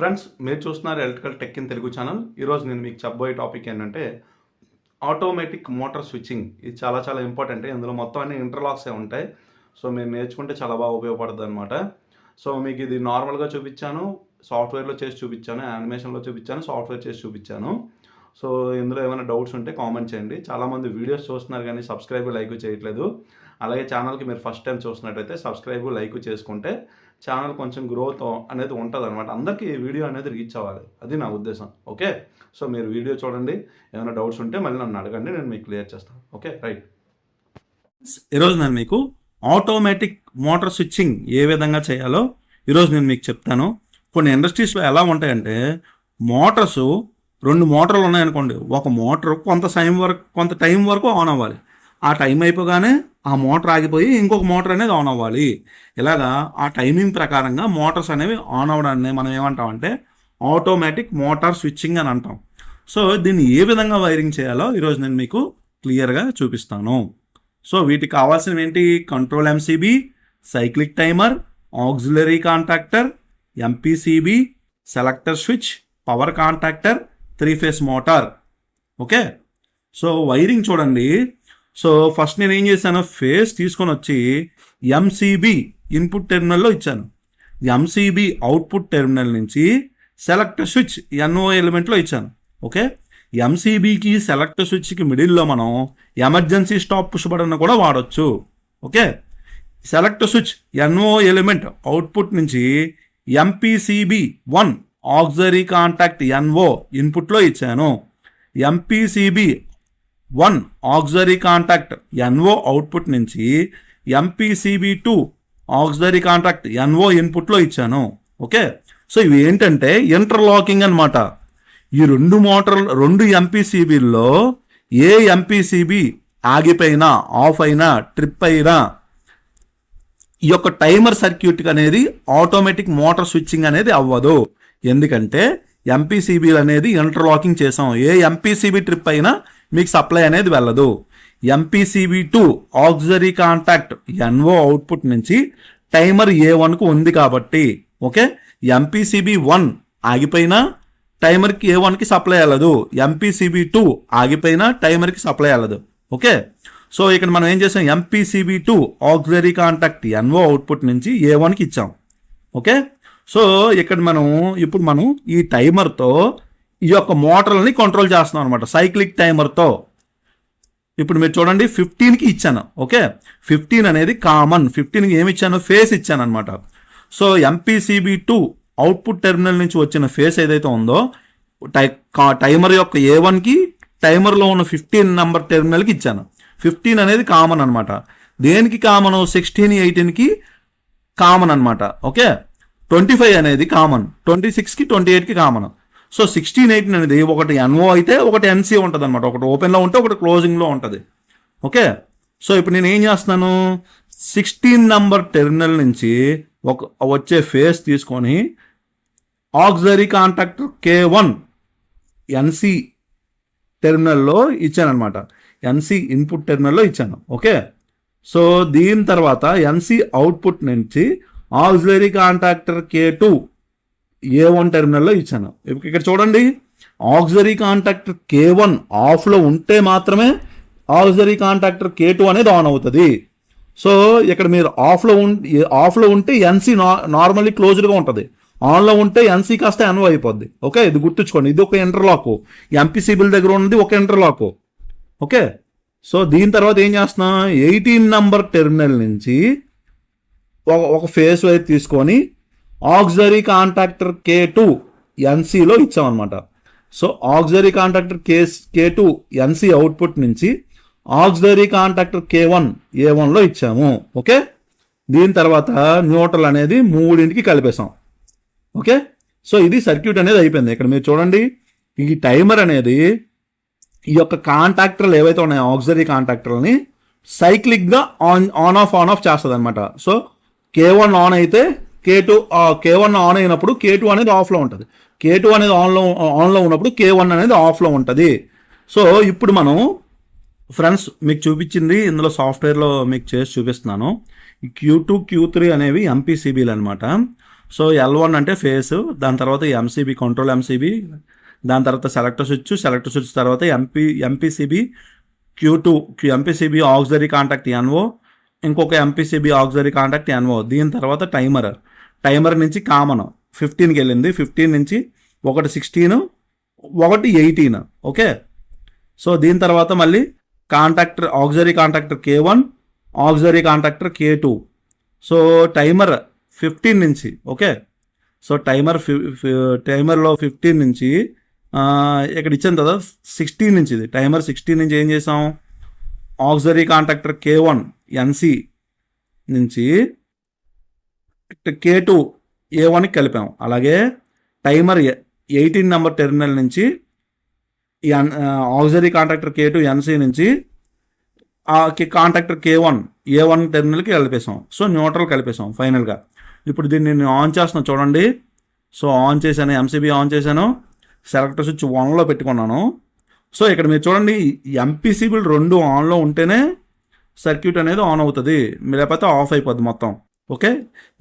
Friends మీరు చూస్తున్నారు electrical tech in Telugu channel. ఈరోజు నేను మీకు చెప్పబోయే టాపిక్ ఏంటంటే ఆటోమేటిక్ మోటార్ స్విచ్చింగ్. ఇది చాలా చాలా ఇంపార్టెంట్. ఇందులో మొత్తం అన్ని ఇంటర్లాక్సే ఉంటాయి. సో మేము నేర్చుకుంటే చాలా బాగా ఉపయోగపడుతుంది అనమాట సో మీకు ఇది నార్మల్గా చూపించాను. సాఫ్ట్వేర్లో చేసి చూపించాను. యానిమేషన్లో చూపించాను. సాఫ్ట్వేర్ చేసి చూపించాను. సో ఇందులో ఏమైనా డౌట్స్ ఉంటే కామెంట్ చేయండి. చాలామంది వీడియోస్ చూస్తున్నారు కానీ సబ్స్క్రైబ్ లైక్ చేయట్లేదు. అలాగే ఛానల్కి మీరు ఫస్ట్ టైం చూసినట్టయితే సబ్స్క్రైబ్ లైక్ చేసుకుంటే ఛానల్ కొంచెం గ్రోత్ అనేది ఉంటుంది అనమాట అందరికీ వీడియో అనేది రీచ్ అవ్వాలి. అది నా ఉద్దేశం. ఓకే? సో మీరు వీడియో చూడండి. ఏమైనా డౌట్స్ ఉంటే మళ్ళీ నన్ను అడగండి నేను మీకు క్లియర్ చేస్తాను. ఓకే? రైట్. ఈరోజు నేను మీకు ఆటోమేటిక్ మోటార్ స్విచ్చింగ్ ఏ విధంగా చేయాలో ఈరోజు నేను మీకు చెప్తాను. కొన్ని ఇండస్ట్రీస్లో ఎలా ఉంటాయంటే మోటార్స్ రెండు మోటార్లు ఉన్నాయనుకోండి. ఒక మోటార్ కొంత టైం వరకు కొంత టైం వరకు ఆన్ అవ్వాలి. ఆ టైం అయిపోగానే ఆ మోటార్ ఆగిపోయి ఇంకొక మోటార్ అనేది ఆన్ అవ్వాలి. ఇలాగా ఆ టైమింగ్ ప్రకారంగా మోటార్స్ అనేవి ఆన్ అవ్వడాన్ని మనం ఏమంటామంటే ఆటోమేటిక్ మోటార్ స్విచ్చింగ్ అని అంటాం. సో దీన్ని ఏ విధంగా వైరింగ్ చేయాలో ఈరోజు నేను మీకు క్లియర్గా చూపిస్తాను. సో వీటికి కావాల్సినవి ఏంటి? Control MCB cyclic timer auxiliary contactor MPCB selector switch power contactor three phase motor. Okay? So wiring చూడండి. సో ఫస్ట్ నేను ఏం చేశాను? ఫేస్ తీసుకొని వచ్చి ఎంసీబీ ఇన్పుట్ టెర్మినల్లో ఇచ్చాను. ఎంసీబీ అవుట్పుట్ టెర్మినల్ నుంచి సెలెక్ట్ స్విచ్ ఎన్ఓ ఎలిమెంట్లో ఇచ్చాను. ఓకే? ఎంసీబీకి సెలెక్ట్ స్విచ్కి మిడిల్లో మనం ఎమర్జెన్సీ స్టాప్ పుష్ బటన్ కూడా వాడొచ్చు. Okay? Select switch NO element output నుంచి MPCB one auxiliary contact NO ఇన్పుట్లో ఇచ్చాను. MPCB one auxiliary contact NO output నుంచి MPCB two auxiliary contact NO ఇన్పుట్లో ఇచ్చాను. ఓకే? సో ఇవి ఏంటంటే ఇంటర్లాకింగ్ అన్నమాట. ఈ రెండు మోటార్ రెండు ఎంపీసీబీల్లో ఏ ఎంపీసీబీ ఆగిపోయినా ఆఫ్ అయినా ట్రిప్ అయినా ఈ యొక్క టైమర్ సర్క్యూట్ అనేది ఆటోమేటిక్ మోటార్ స్విచ్చింగ్ అనేది అవ్వదు. ఎందుకంటే ఎంపీసీబీలు అనేది ఇంటర్లాకింగ్ చేసాం. ఏ ఎంపీసీబీ ట్రిప్ అయినా మీకు సప్లై అనేది వెళ్ళదు. MPCB two auxiliary contact NO output నుంచి టైమర్ ఏ వన్కు ఉంది కాబట్టి ఓకే ఎంపీసీబీ వన్ ఆగిపోయినా టైమర్కి ఏ వన్కి సప్లై వెళ్ళదు. ఎంపీసీబీ టూ ఆగిపోయినా టైమర్కి సప్లై వెళ్ళదు. ఓకే సో ఇక్కడ మనం ఏం చేసాం? MPCB two auxiliary contact NO output నుంచి ఏ వన్కి ఇచ్చాం. ఓకే సో ఇక్కడ మనం ఇప్పుడు మనం ఈ టైమర్తో ఈ యొక్క మోటార్లని కంట్రోల్ చేస్తున్నాం అనమాట సైక్లిక్ టైమర్తో ఇప్పుడు మీరు చూడండి ఫిఫ్టీన్కి ఇచ్చాను ఓకే? ఫిఫ్టీన్ అనేది కామన్ ఫిఫ్టీన్కి ఏమి ఇచ్చాను? ఫేస్ ఇచ్చాను అనమాట so MPCB two output terminal నుంచి వచ్చిన ఫేస్ ఏదైతే ఉందో టై కా- టైమర్ యొక్క ఏ వన్కి టైమర్లో ఉన్న ఫిఫ్టీన్ నెంబర్ టెర్మినల్కి ఇచ్చాను. ఫిఫ్టీన్ అనేది కామన్ అనమాట దేనికి కామన్ సిక్స్టీన్ ఎయిటీన్కి కామన్ అనమాట ఓకే? ట్వంటీ ఫైవ్ అనేది కామన్ ట్వంటీ సిక్స్కి ట్వంటీ ఎయిట్కి కామన్ సో సిక్స్టీన్ ఎయిటీన్ అనేది ఒకటి ఎన్ఓ అయితే ఒకటి ఎన్సీ ఉంటుంది అనమాట ఒకటి ఓపెన్లో ఉంటే ఒకటి క్లోజింగ్లో ఉంటుంది. ఓకే? సో ఇప్పుడు నేను ఏం చేస్తున్నాను? సిక్స్టీన్ నంబర్ టెర్మినల్ నుంచి ఒక వచ్చే ఫేస్ తీసుకొని auxiliary contactor K one NC టెర్మినల్లో ఇచ్చానమాట ఎన్సీ ఎన్సి ఇన్పుట్ టెర్మినల్లో ఇచ్చాను. ఓకే? సో దీని తర్వాత ఎన్సి అవుట్పుట్ నుంచి auxiliary contactor K two A one టెర్మినల్లో ఇచ్చాను. ఇక్కడ చూడండి. ఆక్సిలరీ కాంటాక్టర్ కే వన్ ఆఫ్లో ఉంటే మాత్రమే ఆక్సిలరీ కాంటాక్టర్ కే టూ అనేది ఆన్ అవుతుంది. సో ఇక్కడ మీరు ఆఫ్లో ఉం ఆఫ్లో ఉంటే ఎన్సీ నార్మల్లీ క్లోజ్డ్గా ఉంటుంది. ఆన్లో ఉంటే ఎన్సీ కాస్త ఎన్ఓ అయిపోద్ది. ఓకే? ఇది గుర్తుంచుకోండి. ఇది ఒక ఇంటర్లాక్. ఎంపీసీబిల్ దగ్గర ఉన్నది ఒక ఇంటర్లాక్. ఓకే? సో దీని తర్వాత ఏం చేస్తున్నాం? ఎయిటీన్ నంబర్ టెర్మినల్ నుంచి ఒక ఒక ఫేస్ వైర్ తీసుకొని ఆక్సిలరీ కాంట్రాక్టర్ కే టూ ఎన్సీలో ఇచ్చామన్నమాట. So auxiliary contractor K K two NC output నుంచి auxiliary contractor K one A వన్లో ఇచ్చాము. ఓకే దీని తర్వాత న్యూట్రల్ అనేది మూడింటికి కలిపేసాం ఓకే సో ఇది సర్క్యూట్ అనేది అయిపోయింది. ఇక్కడ మీరు చూడండి ఈ టైమర్ అనేది ఈ యొక్క కాంట్రాక్టర్లు ఏవైతే ఉన్నాయో ఆక్సిలరీ కాంట్రాక్టర్లని సైక్లిక్గా on on off on off చేస్తుంది అనమాట సో కే వన్ ఆన్ అయితే K two K one on అయినప్పుడు కే టూ అనేది ఆఫ్లో ఉంటుంది. కే టూ అనేది ఆన్లో ఆన్లో ఉన్నప్పుడు కే వన్ అనేది ఆఫ్లో ఉంటుంది. సో ఇప్పుడు మనం ఫ్రెండ్స్ మీకు చూపించింది ఇందులో సాఫ్ట్వేర్లో మీకు చేసి చూపిస్తున్నాను. క్యూ టూ క్యూ త్రీ అనేవి ఎంపీసీబీలు అనమాట సో ఎల్ వన్ అంటే ఫేస్ దాని తర్వాత ఎంసీబీ కంట్రోల్ ఎంసీబీ దాని తర్వాత సెలెక్టర్ స్విచ్ సెలెక్టర్ స్విచ్ తర్వాత MP MPCB Q two MPCB auxiliary contact NO ఇంకొక ఎంపీసీబీ ఆక్సిలరీ కాంటాక్ట్ ఎన్ఓ దీని తర్వాత టైమర్ టైమర్ నుంచి కామన్. ఫిఫ్టీన్కి వెళ్ళింది. ఫిఫ్టీన్ నుంచి ఒకటి సిక్స్టీన్ ఒకటి ఎయిటీన్. ఓకే? సో దీని తర్వాత మళ్ళీ contactor auxiliary contactor K one auxiliary contactor K two. So timer fifteen నుంచి ఓకే? సో టైమర్ ఫి టైమర్లో ఫిఫ్టీన్ నుంచి ఇక్కడ ఇచ్చాను కదా సిక్స్టీన్ నుంచి ఇది. టైమర్ సిక్స్టీన్ నుంచి ఏం చేసాం? Auxiliary contactor K one NC నుంచి కే టూ ఏ వన్కి కలిపాం. అలాగే టైమర్ ఎయిటీన్ నెంబర్ టెర్మినల్ నుంచి N auxiliary contractor K two NC నుంచి contractor K one A one టెర్మినల్కి కలిపేసాం సో న్యూట్రల్ కలిపేసాం ఫైనల్గా ఇప్పుడు దీన్ని నేను ఆన్ చేస్తున్నాను చూడండి. సో ఆన్ చేశాను ఎంసీబీ ఆన్ చేశాను. సెలెక్టర్ స్విచ్ వన్లో పెట్టుకున్నాను. సో ఇక్కడ మీరు చూడండి ఎంపీసీబీలు రెండు ఆన్లో ఉంటేనే సర్క్యూట్ అనేది ఆన్ అవుతుంది. లేకపోతే ఆఫ్ అయిపోద్ది మొత్తం. ఓకే?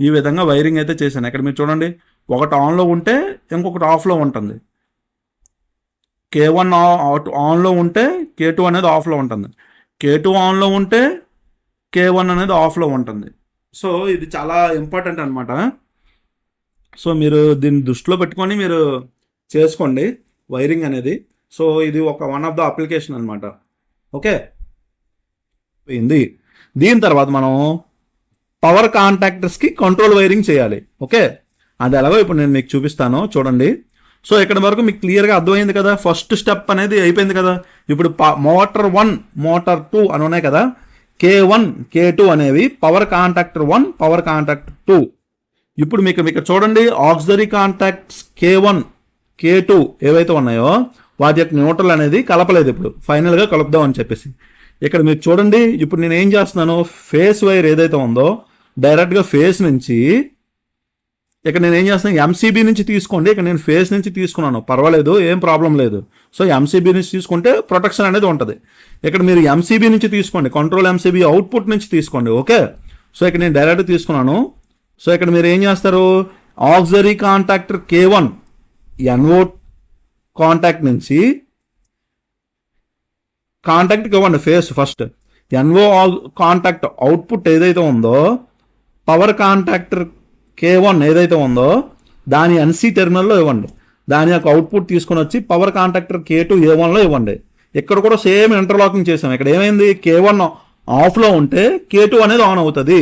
ఈ విధంగా వైరింగ్ అయితే చేశాను. ఇక్కడ మీరు చూడండి ఒకటి ఆన్లో ఉంటే ఇంకొకటి ఆఫ్లో ఉంటుంది. కే వన్ ఆన్లో ఉంటే కే టూ అనేది ఆఫ్లో ఉంటుంది. కే టూ ఆన్లో ఉంటే కే వన్ అనేది ఆఫ్లో ఉంటుంది. సో ఇది చాలా ఇంపార్టెంట్ అనమాట సో మీరు దీన్ని దృష్టిలో పెట్టుకొని మీరు చేసుకోండి వైరింగ్ అనేది. సో ఇది ఒక వన్ ఆఫ్ ద అప్లికేషన్ అనమాట ఓకే? పోయింది. దీని తర్వాత మనం పవర్ కాంటాక్టర్స్కి కంట్రోల్ వైరింగ్ చేయాలి. ఓకే? అది ఎలాగో ఇప్పుడు నేను మీకు చూపిస్తాను. చూడండి. సో ఇక్కడ వరకు మీకు క్లియర్గా అర్థమైంది కదా? ఫస్ట్ స్టెప్ అనేది అయిపోయింది కదా? ఇప్పుడు మోటార్ వన్ మోటార్ టూ అని ఉన్నాయి కదా? కే వన్ కే టూ అనేవి power contactor one power contactor two. ఇప్పుడు మీకు ఇక్కడ చూడండి. Auxiliary contacts K one K two ఏవైతే ఉన్నాయో వాటి యొక్క న్యూట్రల్ అనేది కలపలేదు ఇప్పుడు. ఫైనల్గా కలుపుదాం అని చెప్పేసి. ఇక్కడ మీరు చూడండి. ఇప్పుడు నేను ఏం చేస్తున్నాను? ఫేస్ వైర్ ఏదైతే ఉందో డైరెక్ట్గా ఫేస్ నుంచి ఇక్కడ నేను ఏం చేస్తాను ఎంసీబీ నుంచి తీసుకోండి ఇక్కడ నేను ఫేస్ నుంచి తీసుకున్నాను. పర్వాలేదు ఏం ప్రాబ్లం లేదు. సో ఎంసీబీ నుంచి తీసుకుంటే ప్రొటెక్షన్ అనేది ఉంటుంది. ఇక్కడ మీరు ఎంసీబీ నుంచి తీసుకోండి కంట్రోల్ ఎంసీబీ అవుట్పుట్ నుంచి తీసుకోండి ఓకే? సో ఇక్కడ నేను డైరెక్ట్ తీసుకున్నాను. సో ఇక్కడ మీరు ఏం చేస్తారు? Auxiliary contactor K one NO contact నుంచి కాంటాక్ట్కి ఇవ్వండి phase first NO contact output ఏదైతే ఉందో పవర్ కాంట్రాక్టర్ కే వన్ ఏదైతే ఉందో దాని ఎన్సీ టెర్మినల్లో ఇవ్వండి. దాని యొక్క అవుట్పుట్ తీసుకొని వచ్చి power contractor K two A వన్లో ఇవ్వండి. ఇక్కడ కూడా సేమ్ ఇంటర్లాకింగ్ చేసాం ఇక్కడ ఏమైంది? కే వన్ ఆఫ్లో ఉంటే కే టూ అనేది ఆన్ అవుతుంది.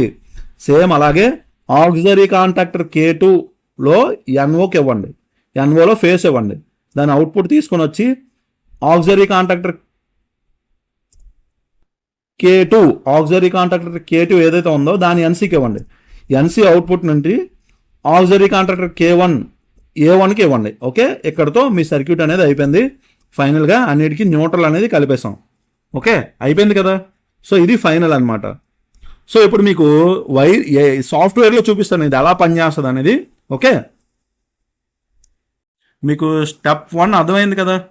సేమ్ అలాగే ఆక్సిలరీ కాంట్రాక్టర్ కే టూలో ఎన్ఓకి ఇవ్వండి ఎన్ఓలో ఫేస్ ఇవ్వండి. దాని అవుట్పుట్ తీసుకొని వచ్చి auxiliary contractor K two auxiliary contractor K two ఏదైతే ఉందో దాని ఎన్సీకి ఇవ్వండి. ఎన్సీ అవుట్పుట్ నుండి auxiliary contractor K one A వన్కి ఇవ్వండి. ఓకే? ఇక్కడతో మీ సర్క్యూట్ అనేది అయిపోయింది. ఫైనల్గా అన్నిటికీ న్యూట్రల్ అనేది కలిపేసాం ఓకే? అయిపోయింది కదా? సో ఇది ఫైనల్ అన్నమాట. సో ఇప్పుడు మీకు వైర్ సాఫ్ట్వేర్లో చూపిస్తాను. ఇది ఎలా పనిచేస్తుంది అనేది. ఓకే? మీకు స్టెప్ వన్ అర్థమైంది కదా?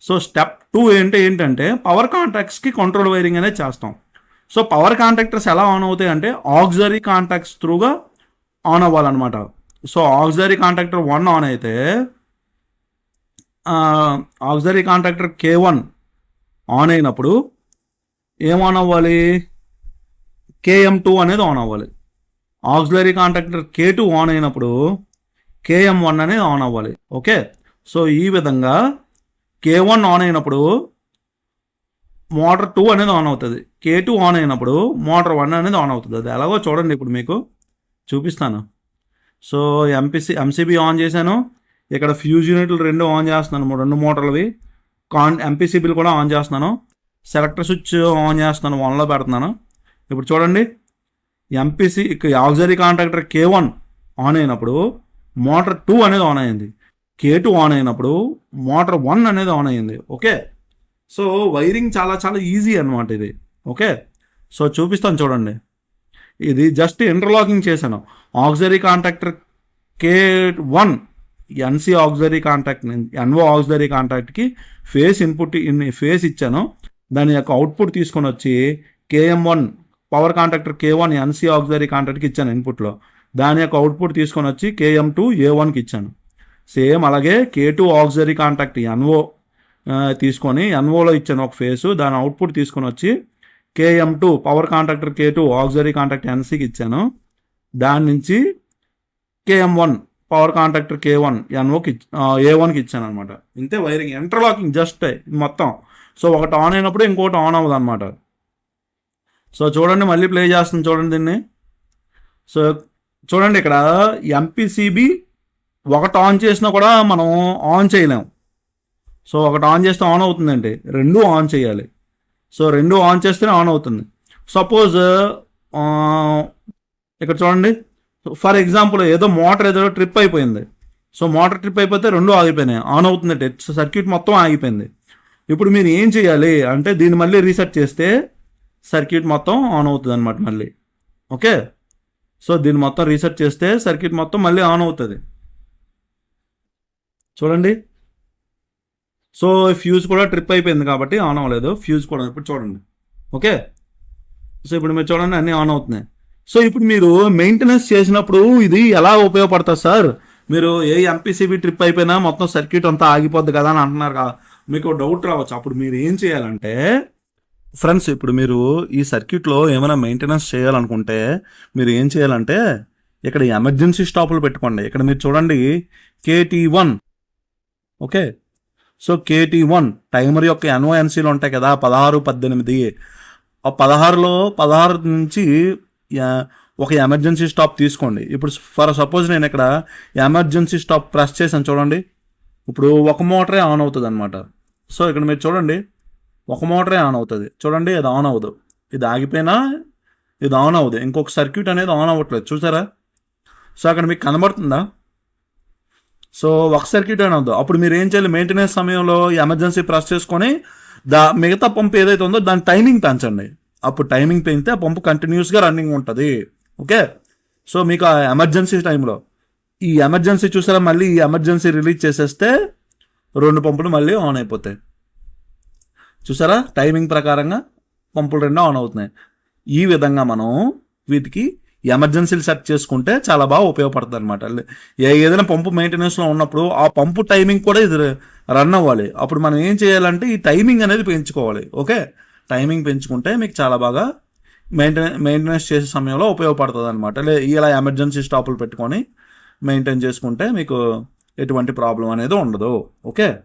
సో స్టెప్ టూ ఏంటి ఏంటంటే పవర్ కాంట్రాక్ట్స్కి కంట్రోల్ వైరింగ్ అనేది చేస్తాం. సో పవర్ కాంటాక్టర్స్ ఎలా ఆన్ అవుతాయి అంటే ఆక్సిలరీ కాంటాక్ట్స్ త్రూగా ఆన్ అవ్వాలన్నమాట. So auxiliary contactor one on అయితే auxiliary contactor K one on అయినప్పుడు ఏం ఆన్ అవ్వాలి? కేఎం టూ అనేది ఆన్ అవ్వాలి. Auxiliary contactor K two on అయినప్పుడు కేఎం వన్ అనేది ఆన్ అవ్వాలి. ఓకే సో ఈ విధంగా కే వన్ ఆన్ అయినప్పుడు మోటార్ టూ అనేది ఆన్ అవుతుంది. కే టూ ఆన్ అయినప్పుడు మోటార్ వన్ అనేది ఆన్ అవుతుంది. అది ఎలాగో చూడండి ఇప్పుడు మీకు. చూపిస్తాను. సో ఎంపీసీ ఎంసీబీ ఆన్ చేశాను. ఇక్కడ ఫ్యూజ్ యూనిట్లు రెండు ఆన్ చేస్తున్నాను. రెండు మోటార్లవి. కాన్ ఎంపీసీబీలు కూడా ఆన్ చేస్తున్నాను. సెలెక్టర్ స్విచ్ ఆన్ చేస్తున్నాను. వన్లో పెడుతున్నాను. ఇప్పుడు చూడండి. MPC auxiliary contractor K one on అయినప్పుడు మోటార్ టూ అనేది ఆన్ అయింది. కే టూ ఆన్ అయినప్పుడు మోటార్ వన్ అనేది ఆన్ అయింది. ఓకే? సో వైరింగ్ చాలా చాలా ఈజీ అనమాట ఇది. ఓకే? సో చూపిస్తాను చూడండి. ఇది జస్ట్ ఇంటర్లాకింగ్ చేశాను. Auxiliary contactor K one NC auxiliary contact NO auxiliary కాంటాక్ట్కి phase input in phase ఇచ్చాను. దాని యొక్క అవుట్పుట్ తీసుకొని వచ్చి KM one power contractor K one NC auxiliary కాంటాక్ట్కి ఇచ్చాను ఇన్పుట్లో దాని యొక్క అవుట్పుట్ తీసుకొని వచ్చి కేఎం టూ ఏ వన్కి ఇచ్చాను. సేమ్ అలాగే K two auxiliary contact NO తీసుకొని ఎన్ఓలో ఇచ్చాను ఒక ఫేసు. దాని అవుట్పుట్ తీసుకొని వచ్చి KM two power contractor K two auxiliary contract ఎన్సీకి ఇచ్చాను. దాని నుంచి KM one power contractor K one ఎన్ఓకి A వన్కి ఇచ్చాను అనమాట ఇంతే వైరింగ్ ఇంటర్లాకింగ్ జస్ట్ మొత్తం. సో ఒకటి ఆన్ అయినప్పుడు ఇంకోటి ఆన్ అవ్వదు అనమాట సో చూడండి మళ్ళీ ప్లే చేస్తుంది చూడండి దీన్ని. సో చూడండి ఇక్కడ ఎంపీసీబీ ఒకటి ఆన్ చేసినా కూడా మనం ఆన్ చేయలేం. సో ఒకటి ఆన్ చేస్తే ఆన్ అవుతుందండి. రెండు ఆన్ చేయాలి. సో రెండు ఆన్ చేస్తేనే ఆన్ అవుతుంది. సపోజ్ ఇక్కడ చూడండి. ఫర్ ఎగ్జాంపుల్ ఏదో మోటార్ ఏదో ట్రిప్ అయిపోయింది. సో మోటార్ ట్రిప్ అయిపోతే రెండు ఆగిపోయినాయి. ఆన్ అవుతుందంటే సర్క్యూట్ మొత్తం ఆగిపోయింది. ఇప్పుడు మీరు ఏం చేయాలి అంటే దీన్ని మళ్ళీ రీసెట్ చేస్తే సర్క్యూట్ మొత్తం ఆన్ అవుతుంది అనమాట మళ్ళీ. ఓకే? సో దీన్ని మొత్తం రీసెట్ చేస్తే సర్క్యూట్ మొత్తం మళ్ళీ ఆన్ అవుతుంది. చూడండి. సో ఫ్యూజ్ కూడా ట్రిప్ అయిపోయింది కాబట్టి ఆన్ అవ్వలేదు. ఫ్యూజ్ కూడా ఇప్పుడు చూడండి. ఓకే? సో ఇప్పుడు మీరు చూడండి అన్నీ ఆన్ అవుతున్నాయి. సో ఇప్పుడు మీరు మెయింటెనెన్స్ చేసినప్పుడు ఇది ఎలా ఉపయోగపడుతుంది సార్? మీరు ఏ ఎంపీసీబీ ట్రిప్ అయిపోయినా మొత్తం సర్క్యూట్ అంతా ఆగిపోద్ది కదా అని అంటున్నారు కదా. మీకు డౌట్ రావచ్చు. అప్పుడు మీరు ఏం చేయాలంటే ఫ్రెండ్స్ ఇప్పుడు మీరు ఈ సర్క్యూట్లో ఏమైనా మెయింటెనెన్స్ చేయాలనుకుంటే మీరు ఏం చేయాలంటే ఇక్కడ ఎమర్జెన్సీ స్టాపులు పెట్టుకోండి. ఇక్కడ మీరు చూడండి KT one okay? So KT one timer యొక్క ఎన్ఓఎన్సీలు ఉంటాయి కదా పదహారు పద్దెనిమిది. ఆ పదహారులో పదహారు నుంచి ఒక ఎమర్జెన్సీ స్టాప్ తీసుకోండి. ఇప్పుడు ఫర్ సపోజ్ నేను ఇక్కడ ఎమర్జెన్సీ స్టాప్ ప్రెస్ చేశాను చూడండి. ఇప్పుడు ఒక మోటరే ఆన్ అవుతుంది అనమాట సో ఇక్కడ మీరు చూడండి. ఒక మోటరే ఆన్ అవుతుంది. చూడండి ఇది ఆన్ అవ్వదు. ఇది ఆగిపోయినా ఇది ఆన్ అవ్వదు. ఇంకొక సర్క్యూట్ అనేది ఆన్ అవ్వట్లేదు. చూసారా? సో అక్కడ మీకు కనబడుతుందా? సో ఒక సర్క్యూట్ అని అవుతుంది అప్పుడు మీరు ఏం చేయాలి? మెయింటెనెన్స్ సమయంలో ఎమర్జెన్సీ ప్రెస్ చేసుకొని దా మిగతా పంపు ఏదైతే ఉందో దాని టైమింగ్ పెంచండి. అప్పుడు టైమింగ్ పెంచితే ఆ పంపు కంటిన్యూస్గా రన్నింగ్ ఉంటుంది. ఓకే? సో మీకు ఆ ఎమర్జెన్సీ టైంలో ఈ ఎమర్జెన్సీ చూసారా? మళ్ళీ ఈ ఎమర్జెన్సీ రిలీజ్ చేసేస్తే రెండు పంపులు మళ్ళీ ఆన్ అయిపోతాయి. చూసారా? టైమింగ్ ప్రకారంగా పంపులు రెండు ఆన్ అవుతున్నాయి. ఈ విధంగా మనం వీటికి ఎమర్జెన్సీలు సెట్ చేసుకుంటే చాలా బాగా ఉపయోగపడుతుంది అనమాట ఏదైనా పంపు మెయింటెనెన్స్లో ఉన్నప్పుడు ఆ పంపు టైమింగ్ కూడా ఇది రన్ అవ్వాలి. అప్పుడు మనం ఏం చేయాలంటే ఈ టైమింగ్ అనేది పెంచుకోవాలి. ఓకే? టైమింగ్ పెంచుకుంటే మీకు చాలా బాగా మెయింటెనెన్స్ మెయింటెనెన్స్ చేసే సమయంలో ఉపయోగపడుతుంది అనమాట ఇలా ఎమర్జెన్సీ స్టాపులు పెట్టుకొని మెయింటైన్ చేసుకుంటే మీకు ఎటువంటి ప్రాబ్లం అనేది ఉండదు. ఓకే?